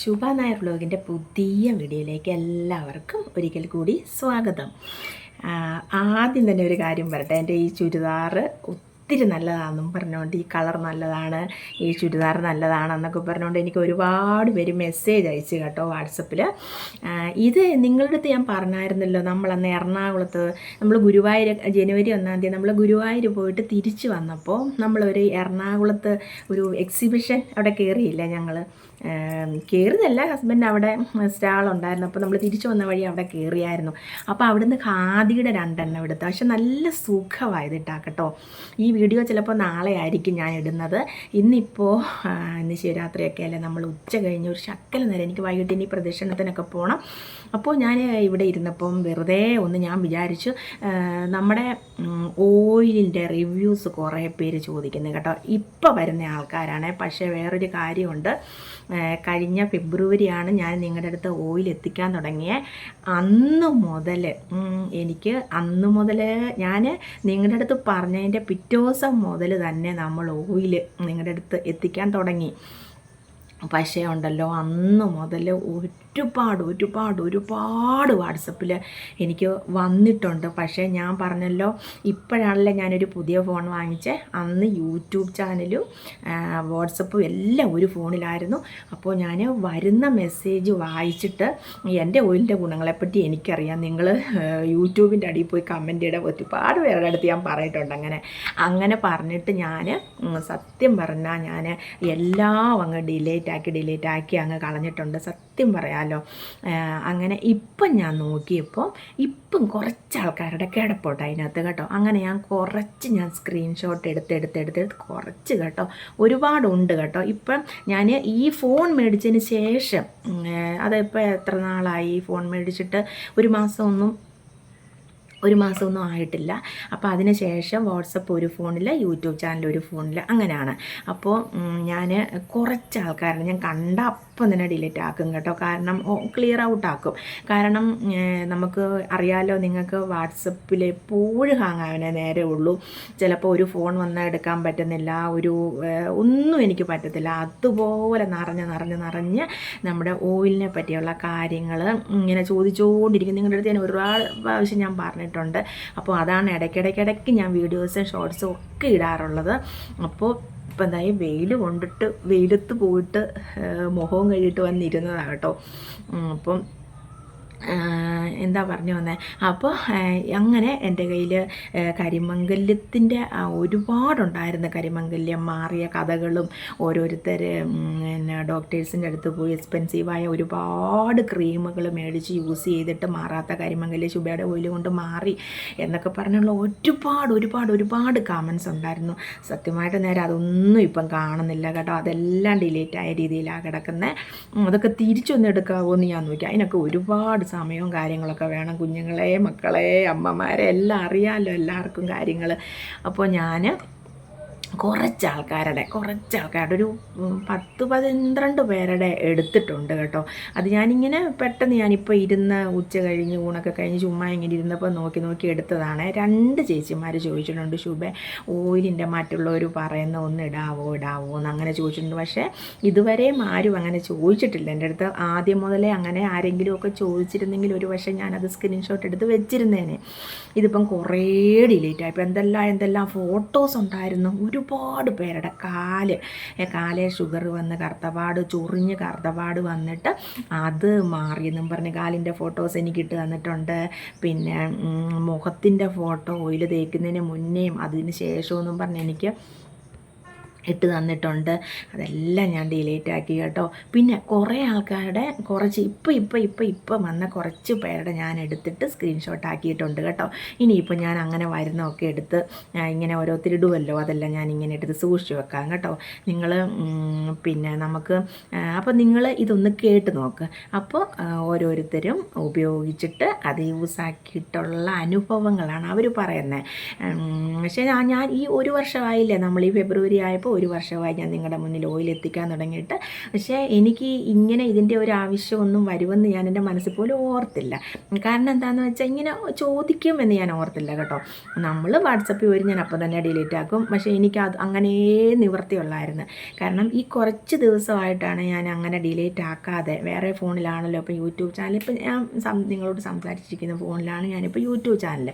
ശുഭ നായർ ബ്ലോഗിന്റെ പുതിയ വീഡിയോയിലേക്ക് എല്ലാവർക്കും ഒരിക്കൽ കൂടി സ്വാഗതം. ആദ്യം തന്നെ ഒരു കാര്യം പറയട്ടെ. എന്റെ ഈ ചുരിദാറ് ഒത്തിരി നല്ലതാണെന്നും പറഞ്ഞുകൊണ്ട് ഈ കളർ നല്ലതാണ് ഈ ചുരിദാർ നല്ലതാണെന്നൊക്കെ പറഞ്ഞുകൊണ്ട് എനിക്ക് ഒരുപാട് പേര് മെസ്സേജ് അയച്ചു കേട്ടോ വാട്സപ്പിൽ ഇത് നിങ്ങളുടെ അടുത്ത് ഞാൻ പറഞ്ഞായിരുന്നല്ലോ നമ്മളന്ന് എറണാകുളത്ത് നമ്മൾ ഗുരുവായൂർ ജനുവരി ഒന്നാം തീയതി നമ്മൾ ഗുരുവായൂർ പോയിട്ട് തിരിച്ചു വന്നപ്പോൾ നമ്മളൊരു എറണാകുളത്ത് ഒരു എക്സിബിഷൻ അവിടെ കയറിയില്ല ഞങ്ങൾ കയറിയതല്ല ഹസ്ബൻഡ് അവിടെ സ്റ്റാളുണ്ടായിരുന്നു അപ്പോൾ നമ്മൾ തിരിച്ചു വന്ന വഴി അവിടെ കയറിയായിരുന്നു അപ്പോൾ അവിടുന്ന് ഖാദിയുടെ രണ്ടെണ്ണം എടുത്തു. പക്ഷെ നല്ല സുഖമായത് ഇട്ടാ കേട്ടോ. ഈ വീഡിയോ ചിലപ്പോൾ നാളെ ആയിരിക്കും ഞാൻ ഇടുന്നത്. ഇന്നിപ്പോൾ ഇന്ന് ശിവരാത്രിയൊക്കെ അല്ലേ? നമ്മൾ ഉച്ച കഴിഞ്ഞ് ഒരു ശക്കൽ നേരം എനിക്ക് വൈകിട്ട് ഇനി പ്രദക്ഷിണത്തിനൊക്കെ പോകണം അപ്പോൾ ഞാൻ ഇവിടെ ഇരുന്നപ്പം വെറുതെ ഒന്ന് ഞാൻ വിചാരിച്ചു നമ്മുടെ ഓയിലിന്റെ റിവ്യൂസ് കുറേ പേര് ചോദിക്കുന്നു കേട്ടോ. ഇപ്പോൾ വരുന്ന ആൾക്കാരാണ്. പക്ഷേ വേറൊരു കാര്യമുണ്ട്. കഴിഞ്ഞ ഫെബ്രുവരിയാണ് ഞാൻ നിങ്ങളുടെ അടുത്ത് ഓയിൽ എത്തിക്കാൻ തുടങ്ങിയ. അന്ന് മുതൽ എനിക്ക് അന്ന് മുതൽ ഞാൻ നിങ്ങളുടെ അടുത്ത് പറഞ്ഞതിന്റെ പിറ്റേ ദിവസം മുതൽ തന്നെ നമ്മൾ ഓയിൽ നിങ്ങളുടെ അടുത്ത് എത്തിക്കാൻ തുടങ്ങി. പക്ഷേ ഉണ്ടല്ലോ അന്ന് മുതൽ ഒരുപാട് ഒരുപാട് ഒരുപാട് വാട്സപ്പിൽ എനിക്ക് വന്നിട്ടുണ്ട് പക്ഷേ ഞാൻ പറഞ്ഞല്ലോ ഇപ്പോഴാണല്ലോ ഞാനൊരു പുതിയ ഫോൺ വാങ്ങിച്ചേ. അന്ന് യൂട്യൂബ് ചാനലും വാട്സപ്പും എല്ലാം ഒരു ഫോണിലായിരുന്നു. അപ്പോൾ ഞാൻ വരുന്ന മെസ്സേജ് വായിച്ചിട്ട് എന്റെ ഓയിലിന്റെ ഗുണങ്ങളെപ്പറ്റി എനിക്കറിയാം. നിങ്ങൾ യൂട്യൂബിന്റെ അടിയിൽ പോയി കമന്റ് ഇടാൻ ഒരുപാട് പേരുടെ അടുത്ത് ഞാൻ പറഞ്ഞിട്ടുണ്ട് അങ്ങനെ. അങ്ങനെ പറഞ്ഞിട്ട് ഞാൻ സത്യം പറഞ്ഞാൽ ഞാൻ എല്ലാം അങ്ങ് ഡിലേറ്റ് ആക്കി ഡിലേറ്റ് ആക്കി അങ്ങ് കളഞ്ഞിട്ടുണ്ട്. സത്യം പറയാലോ. അങ്ങനെ ഇപ്പം ഞാൻ നോക്കിയപ്പോൾ ഇപ്പം കുറച്ച് ആൾക്കാരുടെ കിടപ്പോട്ട് അതിനകത്ത് കേട്ടോ. അങ്ങനെ ഞാൻ കുറച്ച് ഞാൻ സ്ക്രീൻഷോട്ട് എടുത്ത് എടുത്ത് എടുത്ത് കുറച്ച് കേട്ടോ. ഒരുപാടുണ്ട് കേട്ടോ. ഇപ്പം ഞാൻ ഈ ഫോൺ മേടിച്ചതിന് ശേഷം അതിപ്പോൾ എത്ര നാളായി? ഈ ഫോൺ മേടിച്ചിട്ട് ഒരു മാസം ഒന്നും ഒരു മാസമൊന്നും ആയിട്ടില്ല. അപ്പോൾ അതിനുശേഷം വാട്സപ്പ് ഒരു ഫോണിൽ യൂട്യൂബ് ചാനൽ ഒരു ഫോണിൽ അങ്ങനെയാണ്. അപ്പോൾ ഞാൻ കുറച്ച് ആൾക്കാരെ ഞാൻ കണ്ട അപ്പം തന്നെ ഡിലീറ്റ് ആക്കും കേട്ടോ. കാരണം ക്ലിയർ ഔട്ട് ആക്കും. കാരണം നമുക്ക് അറിയാലോ നിങ്ങൾക്ക് വാട്സപ്പിൽ എപ്പോഴും ഹാങ് ആവാനേ നേരെ ഉള്ളൂ. ചിലപ്പോൾ ഒരു ഫോൺ വന്നാൽ എടുക്കാൻ പറ്റുന്നില്ല ഒരു ഒന്നും എനിക്ക് പറ്റത്തില്ല. അതുപോലെ നിറഞ്ഞ് നിറഞ്ഞ് നിറഞ്ഞ് നമ്മുടെ ഓയിലിനെ പറ്റിയുള്ള കാര്യങ്ങൾ ഇങ്ങനെ ചോദിച്ചുകൊണ്ടിരിക്കും നിങ്ങളുടെ അടുത്ത് ഞാൻ ഒരുപാട് പ്രാവശ്യം ഞാൻ പറഞ്ഞിട്ടുണ്ട് അപ്പോൾ അതാണ് ഇടയ്ക്കിടയ്ക്കിടയ്ക്ക് ഞാൻ വീഡിയോസും ഷോർട്സും ഒക്കെ ഇടാറുള്ളത്. അപ്പോൾ ഇപ്പം എന്തായാലും വെയിൽ കൊണ്ടിട്ട് വെയിലത്ത് പോയിട്ട് മുഖവും കഴിഞ്ഞിട്ട് വന്നിരുന്നതാണ് കേട്ടോ. അപ്പം എന്താ പറഞ്ഞു വന്നത് അപ്പോൾ അങ്ങനെ എന്റെ കയ്യിൽ കരിമംഗല്യത്തിന്റെ ഒരുപാടുണ്ടായിരുന്നു. കരിമംഗല്യം മാറിയ കഥകളും ഓരോരുത്തർ പിന്നെ ഡോക്ടേഴ്സിന്റെ അടുത്ത് പോയി എക്സ്പെൻസീവായ ഒരുപാട് ക്രീമുകൾ മേടിച്ച് യൂസ് ചെയ്തിട്ട് മാറാത്ത കരിമംഗല്യ ശുഭയുടെ ഓയിൽ കൊണ്ട് മാറി എന്നൊക്കെ പറഞ്ഞുള്ള ഒരുപാട് ഒരുപാട് ഒരുപാട് കമൻസ് ഉണ്ടായിരുന്നു. സത്യമായിട്ട് നേരെ അതൊന്നും ഇപ്പം കാണുന്നില്ല കേട്ടോ. അതെല്ലാം ഡിലീറ്റ് ആയ രീതിയിലാണ് കിടക്കുന്നത് അതൊക്കെ തിരിച്ചൊന്നെടുക്കാവോ എന്ന് ഞാൻ നോക്കി. അതിനൊക്കെ ഒരുപാട് സമയവും കാര്യങ്ങളൊക്കെ വേണം. കുഞ്ഞുങ്ങളെ മക്കളെ അമ്മമാരെ എല്ലാം അറിയാമല്ലോ എല്ലാവർക്കും കാര്യങ്ങൾ അപ്പോൾ ഞാൻ കുറച്ച് ആൾക്കാരുടെ കുറച്ച് ആൾക്കാരുടെ ഒരു പത്ത് പന്ത്രണ്ട് പേരുടെ എടുത്തിട്ടുണ്ട് കേട്ടോ. അത് ഞാനിങ്ങനെ പെട്ടെന്ന് ഞാനിപ്പോൾ ഇരുന്ന് ഉച്ച കഴിഞ്ഞ് ഊണൊക്കെ കഴിഞ്ഞ് ചുമ്മാ ഇങ്ങനെ ഇരുന്നപ്പോൾ നോക്കി നോക്കി എടുത്തതാണ്. രണ്ട് ചേച്ചിമാർ ചോദിച്ചിട്ടുണ്ട് ശുഭ ഓയിലിന്റെ മറ്റുള്ളവർ പറയുന്ന ഒന്ന് ഇടാവോ ഇടാവോ എന്ന് അങ്ങനെ ചോദിച്ചിട്ടുണ്ട്. പക്ഷേ ഇതുവരെയും ആരും അങ്ങനെ ചോദിച്ചിട്ടില്ല. എന്റെ അടുത്ത് ആദ്യം മുതലേ അങ്ങനെ ആരെങ്കിലുമൊക്കെ ചോദിച്ചിരുന്നെങ്കിൽ ഒരു പക്ഷേ ഞാനത് സ്ക്രീൻഷോട്ട് എടുത്ത് വെച്ചിരുന്നേനെ. ഇതിപ്പം കുറേ ഡിലീറ്റ് ആയി ഇപ്പം എന്തെല്ലാം എന്തെല്ലാം ഫോട്ടോസ് ഉണ്ടായിരുന്നു. ഒരുപാട് പേരുടെ കാൽ. കാലേ ഷുഗർ വന്ന് കറുത്തപാട് ചൊറിഞ്ഞ് കറുത്തപാട് വന്നിട്ട് അത് മാറിയെന്നും പറഞ്ഞ് കാലിന്റെ ഫോട്ടോസ് എനിക്ക് ഇട്ട് തന്നിട്ടുണ്ട്. പിന്നെ മുഖത്തിന്റെ ഫോട്ടോ ഓയിൽ തേക്കുന്നതിന് മുന്നേയും അതിന് ശേഷമെന്നും പറഞ്ഞ് എനിക്ക് ഇട്ട് തന്നിട്ടുണ്ട്. അതെല്ലാം ഞാൻ ഡിലീറ്റ് ആക്കി കേട്ടോ. പിന്നെ കുറേ ആൾക്കാരുടെ കുറച്ച് ഇപ്പം ഇപ്പം ഇപ്പം ഇപ്പം വന്ന കുറച്ച് പേരുടെ ഞാൻ എടുത്തിട്ട് സ്ക്രീൻഷോട്ട് ആക്കിയിട്ടുണ്ട് കേട്ടോ. ഇനിയിപ്പോൾ ഞാൻ അങ്ങനെ വരുന്നതൊക്കെ എടുത്ത് ഇങ്ങനെ ഓരോരുത്തർ ഇടുമല്ലോ അതെല്ലാം ഞാൻ ഇങ്ങനെ എടുത്ത് സൂക്ഷിച്ച് വെക്കാം കേട്ടോ. നിങ്ങൾ പിന്നെ നമുക്ക് അപ്പോൾ നിങ്ങൾ ഇതൊന്ന് കേട്ട് നോക്ക്. അപ്പോൾ ഓരോരുത്തരും ഉപയോഗിച്ചിട്ട് അത് യൂസ് ആക്കിയിട്ടുള്ള അനുഭവങ്ങളാണ് അവർ പറയുന്നത്. പക്ഷേ ഞാൻ ഈ ഒരു വർഷമായില്ലേ നമ്മൾ ഈ ഫെബ്രുവരി ആയപ്പോൾ ഒരു വർഷമായി ഞാൻ നിങ്ങളുടെ മുന്നിൽ ഓയിൽ എത്തിക്കാൻ തുടങ്ങിയിട്ട്. പക്ഷേ എനിക്ക് ഇങ്ങനെ ഇതിന്റെ ഒരു ആവശ്യമൊന്നും വരുമെന്ന് ഞാൻ എന്റെ മനസ്സിൽ പോലും ഓർത്തില്ല. കാരണം എന്താണെന്ന് വെച്ചാൽ ഇങ്ങനെ ചോദിക്കുമെന്ന് ഞാൻ ഓർത്തില്ല കേട്ടോ. നമ്മൾ വാട്സപ്പിൽ വരും ഞാൻ അപ്പോൾ തന്നെ ഡിലീറ്റ് ആക്കും. പക്ഷേ എനിക്ക് അത് അങ്ങനെ നിവൃത്തിയുള്ളായിരുന്നു. കാരണം ഈ കുറച്ച് ദിവസമായിട്ടാണ് ഞാൻ അങ്ങനെ ഡിലീറ്റ് ആക്കാതെ. വേറെ ഫോണിലാണല്ലോ ഇപ്പോൾ യൂട്യൂബ് ചാനൽ ഇപ്പോൾ ഞാൻ നിങ്ങളോട് സംസാരിച്ചിരിക്കുന്ന ഫോണിലാണ് ഞാനിപ്പോൾ യൂട്യൂബ് ചാനൽ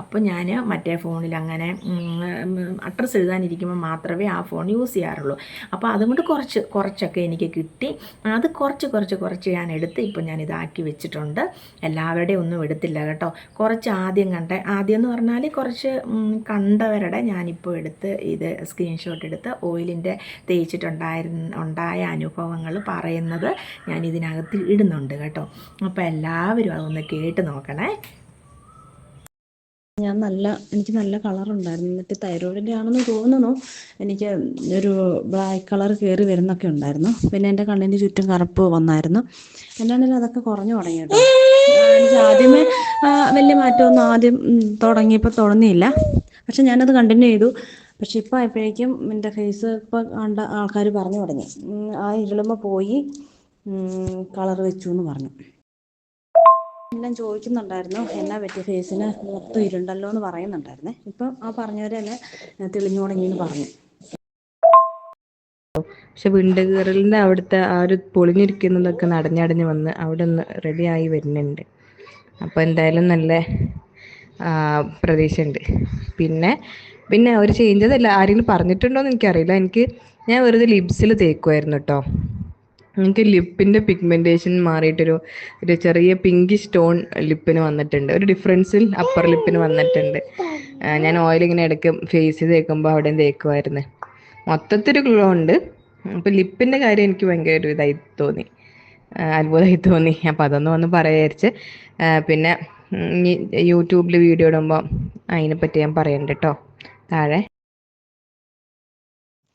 അപ്പോൾ ഞാൻ മറ്റേ ഫോണിൽ അങ്ങനെ അഡ്രസ്സ് എഴുതാനിരിക്കുമ്പോൾ മാത്രമേ ആ ഫോൺ യൂസ് ചെയ്യാറുള്ളൂ. അപ്പോൾ അതുകൊണ്ട് കുറച്ച് കുറച്ചൊക്കെ എനിക്ക് കിട്ടി. അത് കുറച്ച് കുറച്ച് കുറച്ച് ഞാൻ എടുത്ത് ഇപ്പോൾ ഞാൻ ഇതാക്കി വെച്ചിട്ടുണ്ട്. എല്ലാവരുടെയും ഒന്നും എടുത്തില്ല കേട്ടോ. കുറച്ച് ആദ്യം കണ്ട ആദ്യം എന്ന് പറഞ്ഞാൽ കുറച്ച് കണ്ടവരുടെ ഞാനിപ്പോൾ എടുത്ത് ഇത് സ്ക്രീൻഷോട്ട് എടുത്ത് ഓയിലിന്റെ തേച്ചിട്ടുണ്ടായിരുന്ന ഉണ്ടായ അനുഭവങ്ങൾ പറയുന്നത് ഞാൻ ഇതിനകത്ത് ഇടുന്നുണ്ട് കേട്ടോ. അപ്പോൾ എല്ലാവരും അതൊന്ന് കേട്ട് നോക്കണേ. ഞാൻ നല്ല എനിക്ക് നല്ല കളർ ഉണ്ടായിരുന്നു. എന്നിട്ട് തൈറോയിഡിന്റെ ആണെന്ന് തോന്നുന്നു. എനിക്ക് ഒരു ബ്ലാക്ക് കളർ കയറി വരുന്നൊക്കെ ഉണ്ടായിരുന്നു. പിന്നെ എന്റെ കണ്ണിന്റെ ചുറ്റും കറുപ്പ് വന്നായിരുന്നു. എന്നാണെങ്കിലും അതൊക്കെ കുറഞ്ഞു തുടങ്ങി കേട്ടോ. എനിക്ക് ആദ്യമേ വലിയ മാറ്റമൊന്നും ആദ്യം തുടങ്ങിയപ്പോൾ തോന്നിയില്ല. പക്ഷെ ഞാനത് കണ്ടിന്യൂ ചെയ്തു. പക്ഷെ ഇപ്പം ആയപ്പോഴേക്കും എന്റെ ഫേസ് ഇപ്പം കണ്ട ആൾക്കാർ പറഞ്ഞു തുടങ്ങി. ആ ഇരുളുമ്പോൾ പോയി കളർ വെച്ചു എന്ന് പറഞ്ഞു. എല്ലാം ചോദിക്കുന്നുണ്ടായിരുന്നു എന്നാ പറ്റിയ ഫേസിന് മൊത്തം ഇരുണ്ടല്ലോ എന്ന് പറയുന്നുണ്ടായിരുന്നേ. ഇപ്പം ആ പറഞ്ഞവരെ തന്നെ തെളിഞ്ഞു തുടങ്ങിയെന്ന് പറഞ്ഞു. പക്ഷെ വിണ്ട് കീറലിന്റെ അവിടുത്തെ ആ ഒരു പൊളിഞ്ഞിരിക്കുന്നതൊക്കെ നടഞ്ഞടഞ്ഞ് വന്ന് അവിടെ ഒന്ന് റെഡി ആയി വരുന്നുണ്ട്. അപ്പോൾ എന്തായാലും നല്ല പ്രതീക്ഷയുണ്ട്. പിന്നെ പിന്നെ ഒരു അവർ അല്ല ആരെങ്കിലും പറഞ്ഞിട്ടുണ്ടോ എന്ന് എനിക്കറിയില്ല. എനിക്ക് ഞാൻ വെറുതെ ലിപ്സിൽ തേക്കുമായിരുന്നു കേട്ടോ എനിക്ക് ലിപ്പിന്റെ പിഗ്മെന്റേഷൻ മാറിയിട്ടൊരു ഒരു ചെറിയ പിങ്കി സ്റ്റോൺ ലിപ്പിന് വന്നിട്ടുണ്ട്. ഒരു ഡിഫറൻസിൽ അപ്പർ ലിപ്പിന് വന്നിട്ടുണ്ട്. ഞാൻ ഓയിൽ ഇങ്ങനെ ഇടയ്ക്ക് ഫേസ് തേക്കുമ്പോൾ അവിടെയും തേക്കുമായിരുന്നു മൊത്തത്തിൽ ഗ്ലോ ഉണ്ട്. അപ്പോൾ ലിപ്പിന്റെ കാര്യം എനിക്ക് ഭയങ്കര ഒരു ഇതായി തോന്നി. അത്ഭുതമായി തോന്നി. അപ്പോൾ അതൊന്ന് വന്ന് പറയാരിച്ച്. പിന്നെ യൂട്യൂബിൽ വീഡിയോ ഇടുമ്പോൾ അതിനെപ്പറ്റി ഞാൻ പറയണ്ട കേട്ടോ താഴെ.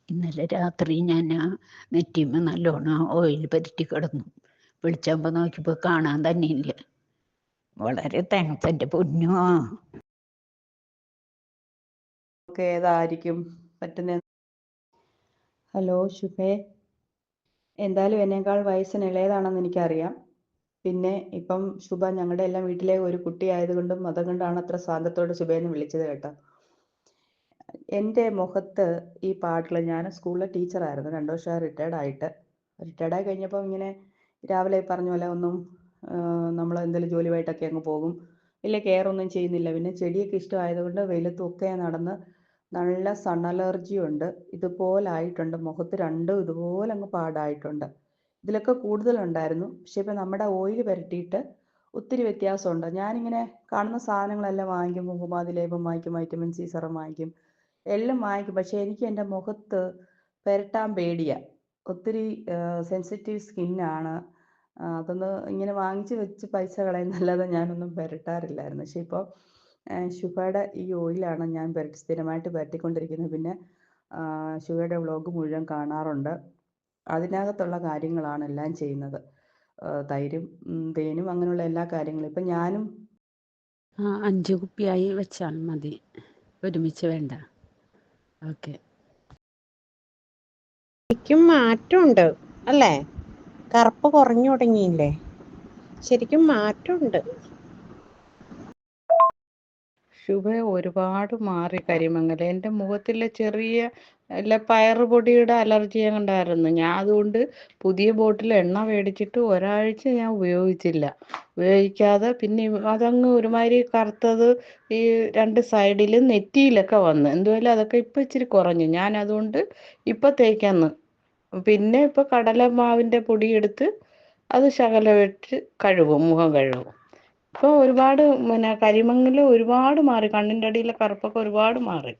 ഇന്നലെ രാത്രി ഞാൻ ആ നെറ്റിമ്മ നല്ലോണം ഓയിൽ പരറ്റി കിടന്നു. വിളിച്ചപ്പോൾ നോക്കിയപ്പോൾ കാണാൻ തന്നെ ഇല്ല. വളരെ താങ്ക്സ് എന്റെ പൊന്നു ഏതായിരിക്കും? പറ്റുന്ന ഹലോ ശുഭേ. എന്തായാലും എന്നേക്കാൾ വയസ്സിന് ഇളയതാണെന്ന് എനിക്കറിയാം. പിന്നെ ഇപ്പം ശുഭ ഞങ്ങളുടെ എല്ലാം വീട്ടിലെ ഒരു കുട്ടി ആയതുകൊണ്ടും അതുകൊണ്ടാണ് അത്ര സ്വാതന്ത്ര്യത്തോടെ ശുഭയെന്ന് വിളിച്ചത് കേട്ടോ. എന്റെ മുഖത്ത് ഈ പാട്ടിൽ ഞാൻ സ്കൂളിലെ ടീച്ചറായിരുന്നു. രണ്ട് വർഷം റിട്ടയർഡ് ആയിട്ട്. റിട്ടയർഡ് ആയി കഴിഞ്ഞപ്പോൾ ഇങ്ങനെ രാവിലെ പറഞ്ഞ പോലെ ഒന്നും നമ്മൾ എന്തെങ്കിലും ജോലിയായിട്ടൊക്കെ അങ്ങ് പോകും. വലിയ കെയർ ഒന്നും ചെയ്യുന്നില്ല. പിന്നെ ചെടിയൊക്കെ ഇഷ്ടമായതുകൊണ്ട് വെയിലത്തൊക്കെ നടന്ന് നല്ല സൺ അലർജി ഉണ്ട്. ഇതുപോലായിട്ടുണ്ട്. മുഖത്ത് രണ്ടും ഇതുപോലെ അങ്ങ് പാടായിട്ടുണ്ട്. ഇതിലൊക്കെ കൂടുതലുണ്ടായിരുന്നു. പക്ഷെ ഇപ്പം നമ്മുടെ ഓയിൽ പുരട്ടിയിട്ട് ഒത്തിരി വ്യത്യാസമുണ്ട്. ഞാനിങ്ങനെ കാണുന്ന സാധനങ്ങളെല്ലാം വാങ്ങിക്കും. മുഹമ്മദ് ലേപം വാങ്ങിക്കും. വൈറ്റമിൻ സി സെറം വാങ്ങിക്കും. എല്ലാം വാങ്ങിക്കും. പക്ഷെ എനിക്ക് എന്റെ മുഖത്ത് പുരട്ടാൻ പേടിയാ. ഒത്തിരി സെൻസിറ്റീവ് സ്കിന്നാണ് അതൊന്ന് ഇങ്ങനെ വാങ്ങിച്ച് വെച്ച് പൈസ കളയുന്നല്ലാതെ ഞാനൊന്നും പുരട്ടാറില്ലായിരുന്നു. പക്ഷെ ഇപ്പോൾ ശുഭയുടെ ഈ ഓയിലാണ് ഞാൻ പുരട്ടി സ്ഥിരമായിട്ട് പുരട്ടിക്കൊണ്ടിരിക്കുന്നത്. പിന്നെ ശുഭയുടെ വ്ളോഗ് മുഴുവൻ കാണാറുണ്ട്. അതിനകത്തുള്ള കാര്യങ്ങളാണ് എല്ലാം ചെയ്യുന്നത്. തൈരും തേനും അങ്ങനെയുള്ള എല്ലാ കാര്യങ്ങളും. ഇപ്പം ഞാനും അഞ്ച് കുപ്പിയായി വെച്ചാൽ മതി. ഒരുമിച്ച് വേണ്ട. ശരിക്കും മാറ്റമുണ്ട് അല്ലേ? കറുപ്പ് കുറഞ്ഞു തുടങ്ങിയില്ലേ? ശരിക്കും മാറ്റമുണ്ട്. ശുഭ ഒരുപാട് മാറി കരിമങ്ങൽ. എന്റെ മുഖത്തിലെ ചെറിയ അല്ല പയറുപൊടിയുടെ അലർജി ഉണ്ടായിരുന്നു ഞാൻ അതുകൊണ്ട് പുതിയ ബോട്ടിൽ എണ്ണ മേടിച്ചിട്ട് ഒരാഴ്ച ഞാൻ ഉപയോഗിച്ചില്ല. ഉപയോഗിക്കാതെ പിന്നെ അതങ്ങ് ഒരുമാതിരി കറുത്തത് ഈ രണ്ട് സൈഡിലും നെറ്റിയിലൊക്കെ വന്ന്. എന്തുമല്ല അതൊക്കെ ഇപ്പം ഇച്ചിരി കുറഞ്ഞു. ഞാൻ അതുകൊണ്ട് ഇപ്പം തേക്കാന്ന് പിന്നെ ഇപ്പം കടലമാവിന്റെ പൊടി എടുത്ത് അത് ശകലം ഇട്ട് കഴുകും മുഖം കഴുകും. ഇപ്പോൾ ഒരുപാട് പിന്നെ കരിമങ്ങൽ ഒരുപാട് മാറി കണ്ണിന്റെ അടിയിലെ കറുപ്പൊക്കെ ഒരുപാട് മാറി.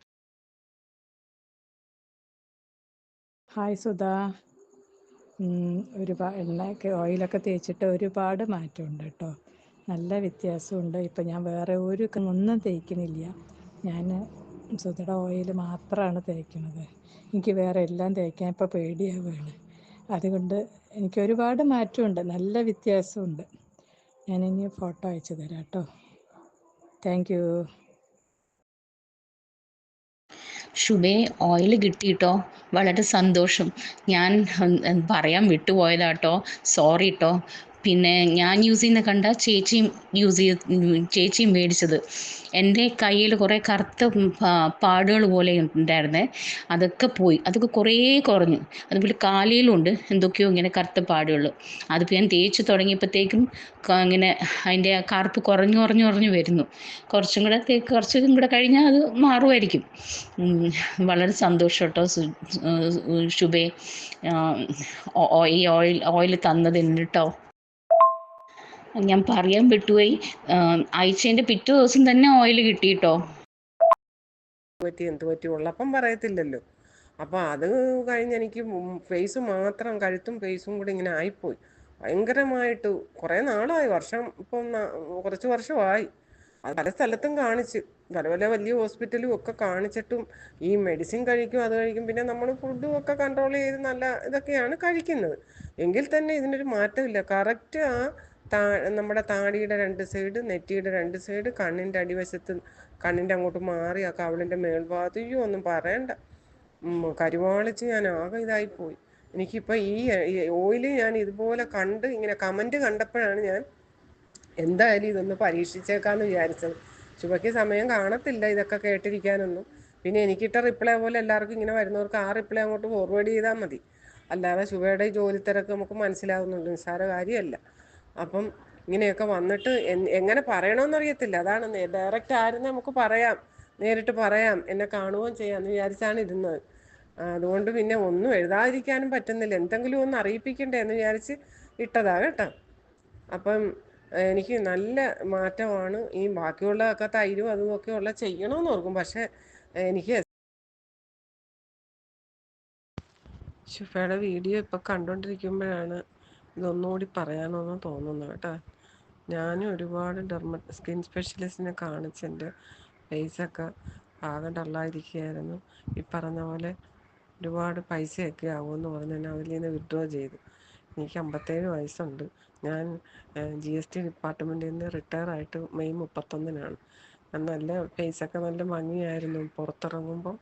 ഹായ് സുധാ. ഒരുപാട് എണ്ണയൊക്കെ ഓയിലൊക്കെ തേച്ചിട്ട് ഒരുപാട് മാറ്റമുണ്ട് കേട്ടോ. നല്ല വ്യത്യാസമുണ്ട്. ഇപ്പം ഞാൻ വേറെ ഒരു ഒന്നും തേക്കുന്നില്ല. ഞാൻ സുധയുടെ ഓയിൽ മാത്രമാണ് തേക്കുന്നത്. എനിക്ക് വേറെ എല്ലാം തേക്കാൻ ഇപ്പോൾ പേടിയാവുകയാണ് അതുകൊണ്ട് എനിക്ക് ഒരുപാട് മാറ്റമുണ്ട്. നല്ല വ്യത്യാസമുണ്ട്. ഞാനിനി ഫോട്ടോ അയച്ചു തരാം കേട്ടോ. താങ്ക് യു ശുഭേ ഓയിൽ കിട്ടിയിട്ടോ വളരെ സന്തോഷം. ഞാൻ പറയാൻ വിട്ടുപോയതാട്ടോ സോറി കേട്ടോ പിന്നെ ഞാൻ യൂസ് ചെയ്യുന്ന കണ്ട ചേച്ചിയും യൂസ് ചെയ്ത് ചേച്ചിയും മേടിച്ചത്. എന്റെ കയ്യിൽ കുറേ കറുത്ത പാടുകൾ പോലെ ഉണ്ടായിരുന്നേ. അതൊക്കെ പോയി. അതൊക്കെ കുറേ കുറഞ്ഞു. അതുപോലെ കാലിലുണ്ട് എന്തൊക്കെയോ ഇങ്ങനെ കറുത്ത പാടുകൾ. അതിപ്പോൾ ഞാൻ തേച്ച് തുടങ്ങിയപ്പോഴത്തേക്കും ഇങ്ങനെ അതിന്റെ കറുപ്പ് കുറഞ്ഞു കുറഞ്ഞു കുറഞ്ഞു വരുന്നു. കുറച്ചും കൂടെ തേക്ക് കുറച്ചും കൂടെ കഴിഞ്ഞാൽ അത് മാറുമായിരിക്കും. വളരെ സന്തോഷം കേട്ടോ. ശുഭേ. ഈ ഓയിൽ ഓയിൽ തന്നതിന് കേട്ടോ. ഞാൻ പറയാൻ വിട്ടുപോയി. അയച്ചതിന്റെ പിറ്റേ ദിവസം തന്നെ ഓയിൽ കിട്ടിട്ടോ. പറ്റി എന്ത് പറ്റി? ഉള്ളപ്പം പറയത്തില്ലല്ലോ. അപ്പോൾ അത് കഴിഞ്ഞ് എനിക്ക് ഫേസ് മാത്രം കഴുത്തും ഫേസും കൂടി ഇങ്ങനെ ആയിപ്പോയി. ഭയങ്കരമായിട്ട് കുറേ നാളായി. വർഷം ഇപ്പം കുറച്ച് വർഷമായി. അത് പല സ്ഥലത്തും കാണിച്ച് പല പല വലിയ ഹോസ്പിറ്റലും ഒക്കെ കാണിച്ചിട്ടും ഈ മെഡിസിൻ കഴിക്കും അത് കഴിക്കും. പിന്നെ നമ്മൾ ഫുഡും ഒക്കെ കൺട്രോൾ ചെയ്ത് നല്ല ഇതൊക്കെയാണ് കഴിക്കുന്നത്. എങ്കിൽ തന്നെ ഇതിനൊരു മാറ്റമില്ല. കറക്റ്റ് ആ താ നമ്മുടെ താടിയുടെ രണ്ട് സൈഡ് നെറ്റിയുടെ രണ്ട് സൈഡ് കണ്ണിന്റെ അടിവശത്ത് കണ്ണിന്റെ അങ്ങോട്ട് മാറി ആ കവിളിന്റെ മേൽഭാഗത്ത് അയ്യോ ഒന്നും പറയണ്ട. കരുവാളിച്ച് ഞാൻ ആകെ ഇതായിപ്പോയി എനിക്കിപ്പോൾ ഈ ഓയിൽ ഞാൻ ഇതുപോലെ കണ്ട് ഇങ്ങനെ കമന്റ് കണ്ടപ്പോഴാണ് ഞാൻ എന്തായാലും ഇതൊന്ന് പരീക്ഷിച്ചേക്കാന്ന് വിചാരിച്ചത്. ചുവയ്ക്ക് സമയം കാണത്തില്ല ഇതൊക്കെ കേട്ടിരിക്കാനൊന്നും. പിന്നെ എനിക്കിട്ട റിപ്ലൈ പോലെ എല്ലാവർക്കും ഇങ്ങനെ വരുന്നവർക്ക് ആ റിപ്ലൈ അങ്ങോട്ട് ഫോർവേഡ് ചെയ്താൽ മതി. അല്ലാതെ ശുഭയുടെ ജോലി തിരക്ക് നമുക്ക് മനസ്സിലാവുന്നുണ്ട്. നിസ്സാര കാര്യമല്ല. അപ്പം ഇങ്ങനെയൊക്കെ വന്നിട്ട് എങ്ങനെ പറയണമെന്നറിയത്തില്ല അതാണ് ഡയറക്റ്റ് ആയിരുന്നു നമുക്ക് പറയാം. നേരിട്ട് പറയാം. എന്നെ കാണുകയും ചെയ്യാമെന്ന് വിചാരിച്ചാണ് ഇരുന്നത്. അതുകൊണ്ട് പിന്നെ ഒന്നും എഴുതാതിരിക്കാനും പറ്റുന്നില്ല. എന്തെങ്കിലും ഒന്ന് അറിയിപ്പിക്കണ്ടേ എന്ന് വിചാരിച്ച് ഇട്ടതാ കേട്ടോ. അപ്പം എനിക്ക് നല്ല മാറ്റമാണ് ഈ ബാക്കിയുള്ളതൊക്കെ തൈരും അതും ഒക്കെ ഉള്ള ചെയ്യണമെന്ന് ഓർക്കും. പക്ഷെ എനിക്ക് ഷിഫയുടെ വീഡിയോ ഇപ്പം കണ്ടുകൊണ്ടിരിക്കുമ്പോഴാണ് ഇതൊന്നുകൂടി പറയാമെന്ന് തോന്നുന്നു കേട്ടോ. ഞാനും ഒരുപാട് ഡെർമ സ്കിൻ സ്പെഷ്യലിസ്റ്റിനെ കാണിച്ച് എന്റെ ഫേസൊക്കെ ആകെ ഡള്ളായിരിക്കുകയായിരുന്നു. ഈ പറഞ്ഞ പോലെ ഒരുപാട് പൈസയൊക്കെ ആവുമെന്ന് പറഞ്ഞ് തന്നെ അതിൽ നിന്ന് വിഡ്രോ ചെയ്തു. എനിക്ക് അമ്പത്തേഴ് വയസ്സുണ്ട്. ഞാൻ ജി എസ് ടി ഡിപ്പാർട്ട്മെന്റിൽ നിന്ന് റിട്ടയർ ആയിട്ട് മെയ് മുപ്പത്തൊന്നിനാണ്. നല്ല ഫേസൊക്കെ നല്ല ഭംഗിയായിരുന്നു. പുറത്തിറങ്ങുമ്പോൾ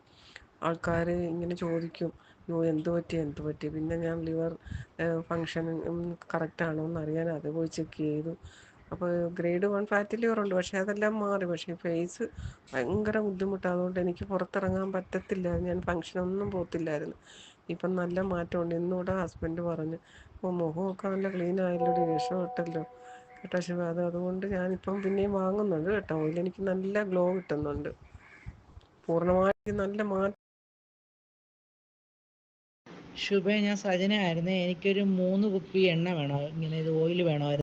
ആൾക്കാർ ഇങ്ങനെ ചോദിക്കും യോ എന്ത് പറ്റി എന്ത് പറ്റി? പിന്നെ ഞാൻ ലിവർ ഫങ്ഷൻ കറക്റ്റാണോ എന്ന് അറിയാൻ അത് പോയി ചെക്ക് ചെയ്തു. അപ്പോൾ ഗ്രേഡ് വൺ ഫാറ്റി ലിവർ ഉണ്ട് പക്ഷേ അതെല്ലാം മാറി. പക്ഷേ ഫേസ് ഭയങ്കര ബുദ്ധിമുട്ടാണ് അതുകൊണ്ട് എനിക്ക് പുറത്തിറങ്ങാൻ പറ്റത്തില്ല. ഞാൻ ഫങ്ഷനൊന്നും പോകത്തില്ലായിരുന്നു. ഇപ്പം നല്ല മാറ്റമുണ്ട്. ഇന്നുകൂടെ ഹസ്ബൻഡ് പറഞ്ഞു അപ്പോൾ മുഖമൊക്കെ നല്ല ക്ലീൻ ആയല്ലോ രക്ഷപ്പെട്ടല്ലോ കേട്ടോ ശിവ. അത് അതുകൊണ്ട് ഞാനിപ്പം പിന്നെയും വാങ്ങുന്നുണ്ട് കേട്ടോ. ഓയിൽ എനിക്ക് നല്ല ഗ്ലോ കിട്ടുന്നുണ്ട്. പൂർണമായിട്ട് നല്ല മാറ്റം ശുഭ ഞാൻ സജന ആയിരുന്നേ. എനിക്കൊരു മൂന്ന് കുപ്പി എണ്ണ വേണോ? ഇങ്ങനെ ഇത് ഓയിൽ വേണമായിരുന്നു.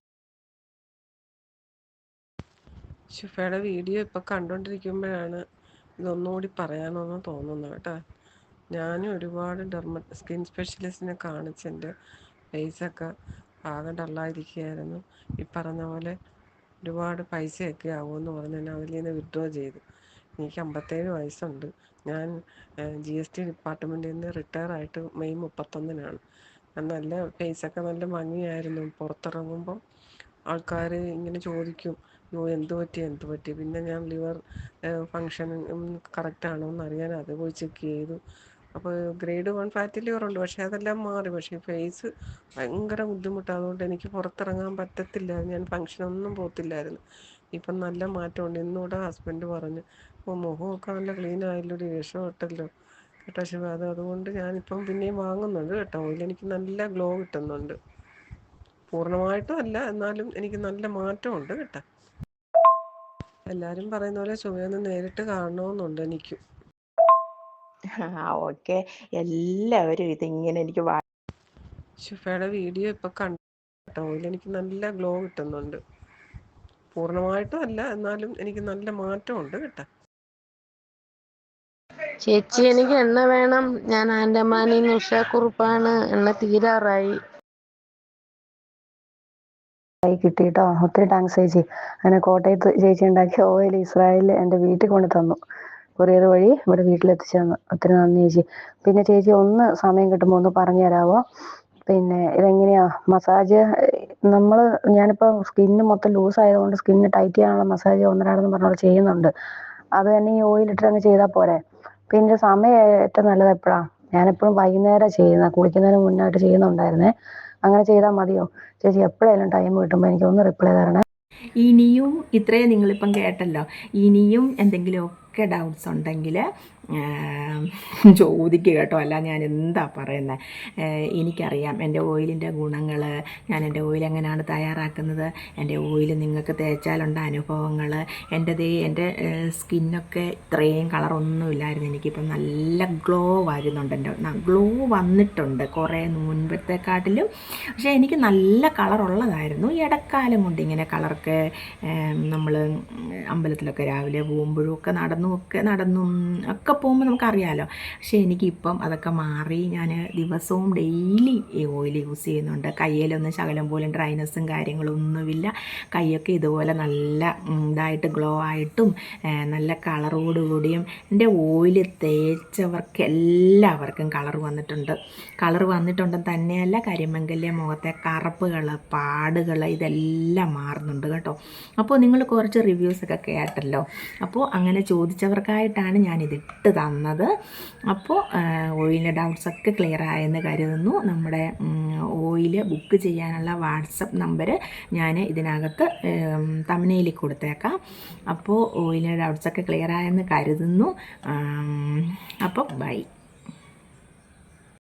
ശുഭയുടെ വീഡിയോ ഇപ്പം കണ്ടുകൊണ്ടിരിക്കുമ്പോഴാണ് ഇതൊന്നുകൂടി പറയാമെന്ന് തോന്നുന്നത് കേട്ടോ. ഞാനും ഒരുപാട് ഡെർമ സ്കിൻ സ്പെഷ്യലിസ്റ്റിനെ കാണിച്ച് എന്റെ ഫേസൊക്കെ ആകെ ഡള്ളായിരിക്കുകയായിരുന്നു ഈ പറഞ്ഞ പോലെ ഒരുപാട് പൈസയൊക്കെ ആവുമെന്ന് പറഞ്ഞ് ഞാൻ അതിൽ നിന്ന് വിഡ്രോ ചെയ്തു. എനിക്ക് അമ്പത്തേഴ് വയസ്സുണ്ട്. ഞാൻ ജി എസ് ടി ഡിപ്പാർട്ട്മെന്റിൽ നിന്ന് റിട്ടയർ ആയിട്ട് മെയ് മുപ്പത്തൊന്നിനാണ്. നല്ല ഫേസൊക്കെ നല്ല ഭംഗിയായിരുന്നു. പുറത്തിറങ്ങുമ്പം ആൾക്കാർ ഇങ്ങനെ ചോദിക്കും യോ എന്ത് പറ്റി? എന്ത് പറ്റി? പിന്നെ ഞാൻ ലിവർ ഫങ്ഷൻ കറക്റ്റാണോ എന്ന് അറിയാൻ അത് പോയി ചെക്ക് ചെയ്തു. അപ്പോൾ ഗ്രേഡ് വൺ ഫാറ്റി ലിവർ ഉണ്ട്. പക്ഷേ അതെല്ലാം മാറി. പക്ഷേ ഫേസ് ഭയങ്കര ബുദ്ധിമുട്ടാണ് അതുകൊണ്ട് എനിക്ക് പുറത്തിറങ്ങാൻ പറ്റത്തില്ല. ഞാൻ ഫങ്ഷനൊന്നും പോകത്തില്ലായിരുന്നു. ഇപ്പം നല്ല മാറ്റമുണ്ട്. ഇന്നുകൂടെ ഹസ്ബൻഡ് പറഞ്ഞു ഓ മുഖമൊക്കെ നല്ല ക്ലീൻ ആയല്ലോ ഒരു ഇട്ടല്ലോ. കേട്ടോ ശിവ? അത് അതുകൊണ്ട് ഞാനിപ്പം പിന്നെയും വാങ്ങുന്നുണ്ട് കേട്ടോ. എനിക്ക് നല്ല ഗ്ലോ കിട്ടുന്നുണ്ട്. പൂർണമായിട്ടും അല്ല എന്നാലും എനിക്ക് നല്ല മാറ്റമുണ്ട് കേട്ടോ. എല്ലാവരും പറയുന്ന പോലെ ശുഭയൊന്ന് നേരിട്ട് കാണണമെന്നുണ്ട് എനിക്കും. ആ ഓക്കെ. എല്ലാവരും ഇതിങ്ങനെ എനിക്ക് വാ ഷിഫയുടെ വീഡിയോ ഇപ്പം കണ്ടോ കേട്ടോ. എനിക്ക് നല്ല ഗ്ലോ കിട്ടുന്നുണ്ട്. പൂർണമായിട്ടും അല്ല എന്നാലും എനിക്ക് നല്ല മാറ്റമുണ്ട് കേട്ടോ. ചേച്ചി എനിക്ക് എണ്ണ വേണം. ഞാൻ ആൻഡമാനിൽ നിന്ന് ഉഷാക്കുറുപ്പാണ് എണ്ണ തീരാറായി. ആയി കിട്ടിട്ടോ ഒത്തിരി താങ്ക്സ് ചേച്ചി. അങ്ങനെ കോട്ടയത്ത് ചേച്ചി ഉണ്ടാക്കിയ ഓയിൽ ഇസ്രായേലിൽ എന്റെ വീട്ടിൽ കൊണ്ട് തന്നു. കൊറിയർ വഴി ഇവിടെ വീട്ടിലെത്തിച്ചു തന്നു ഒത്തിരി നന്ദി ചേച്ചി. പിന്നെ ചേച്ചി ഒന്ന് സമയം കിട്ടുമ്പോൾ ഒന്ന് പറഞ്ഞു തരാവോ? പിന്നെ ഇതെങ്ങനെയാ? മസാജ് നമ്മൾ ഞാനിപ്പോൾ സ്കിന്ന് മൊത്തം ലൂസ് ആയതുകൊണ്ട് സ്കിന്ന് ടൈറ്റ് ചെയ്യാനുള്ള മസാജ് ഒന്നരാടെന്ന് പറഞ്ഞോട് ചെയ്യുന്നുണ്ട്. അത് തന്നെ ഈ ഓയിൽ ഇട്ടിട്ട് അങ്ങ് ചെയ്താൽ പോരെ? പിന്നെ സമയം ഏറ്റവും നല്ലത് എപ്പോഴാണ് ഞാനെപ്പോഴും വൈകുന്നേരം ചെയ്യുന്ന. കുളിക്കുന്നതിന് മുന്നായിട്ട് ചെയ്യുന്നുണ്ടായിരുന്നേ. അങ്ങനെ ചെയ്താൽ മതിയോ? ചേച്ചി എപ്പോഴേലും ടൈം കിട്ടുമ്പോൾ എനിക്ക് ഒന്ന് റിപ്ലൈ തരണേ. ഇനിയും ഇത്രയും നിങ്ങളിപ്പം കേട്ടല്ലോ. ഇനിയും എന്തെങ്കിലും ഒക്കെ ഡൗട്ട്സ് ഉണ്ടെങ്കിൽ ചോദിക്കുക കേട്ടോ. അല്ല ഞാൻ എന്താ പറയുന്നത് എനിക്കറിയാം എന്റെ ഓയിലിന്റെ ഗുണങ്ങൾ ഞാൻ എന്റെ ഓയിൽ എങ്ങനെയാണ് തയ്യാറാക്കുന്നത് എന്റെ ഓയിൽ നിങ്ങൾക്ക് തേച്ചാലുണ്ട അനുഭവങ്ങൾ എന്റെ ദേ എന്റെ സ്കിന്നൊക്കെ ഇത്രയും കളറൊന്നുമില്ലായിരുന്നു. എനിക്കിപ്പം നല്ല ഗ്ലോ വരുന്നുണ്ട് എന്റെ ഗ്ലോ വന്നിട്ടുണ്ട് കുറേ മുൻപത്തെക്കാട്ടിലും. പക്ഷേ എനിക്ക് നല്ല കളറുള്ളതായിരുന്നു. ഇടക്കാലം കൊണ്ട് ഇങ്ങനെ കളറൊക്കെ നമ്മൾ അമ്പലത്തിലൊക്കെ രാവിലെ പോകുമ്പോഴും ഒക്കെ നടന്നും ഒക്കെ നടന്നും ഒക്കെ പോകുമ്പോൾ നമുക്കറിയാമല്ലോ പക്ഷേ എനിക്കിപ്പം അതൊക്കെ മാറി ഞാൻ ദിവസവും ഡെയിലി ഈ ഓയിൽ യൂസ് ചെയ്യുന്നുണ്ട്. കയ്യിലൊന്നും ശകലം പോലും ഡ്രൈനസ്സും കാര്യങ്ങളും ഒന്നുമില്ല. കൈയൊക്കെ ഇതുപോലെ നല്ല ഇതായിട്ട് ഗ്ലോ ആയിട്ടും നല്ല കളറോടുകൂടിയും എന്റെ ഓയിൽ തേച്ചവർക്ക് എല്ലാവർക്കും കളർ വന്നിട്ടുണ്ട്. കളർ വന്നിട്ടുണ്ടെന്ന് തന്നെയല്ല കരിമംഗല്യ മുഖത്തെ കറുപ്പുകൾ പാടുകൾ ഇതെല്ലാം മാറുന്നുണ്ട് കേട്ടോ. അപ്പോൾ നിങ്ങൾ കുറച്ച് റിവ്യൂസൊക്കെ കേട്ടല്ലോ. അപ്പോൾ അങ്ങനെ ചോദിച്ചവർക്കായിട്ടാണ് ഞാനിത് ഇട്ട് തന്നത് അപ്പോൾ ഓയിലിന്റെ ഡൗട്ട്സൊക്കെ ക്ലിയർ ആയെന്ന് കരുതുന്നു. നമ്മുടെ ഓയിൽ ബുക്ക് ചെയ്യാനുള്ള വാട്സപ്പ് നമ്പർ ഞാൻ ഇതിനകത്ത് തമിനയിൽ കൊടുത്തേക്കാം. അപ്പോൾ ഓയിലിന്റെ ഡൗട്ട്സൊക്കെ ക്ലിയർ ആയെന്ന് കരുതുന്നു. അപ്പോൾ ബൈ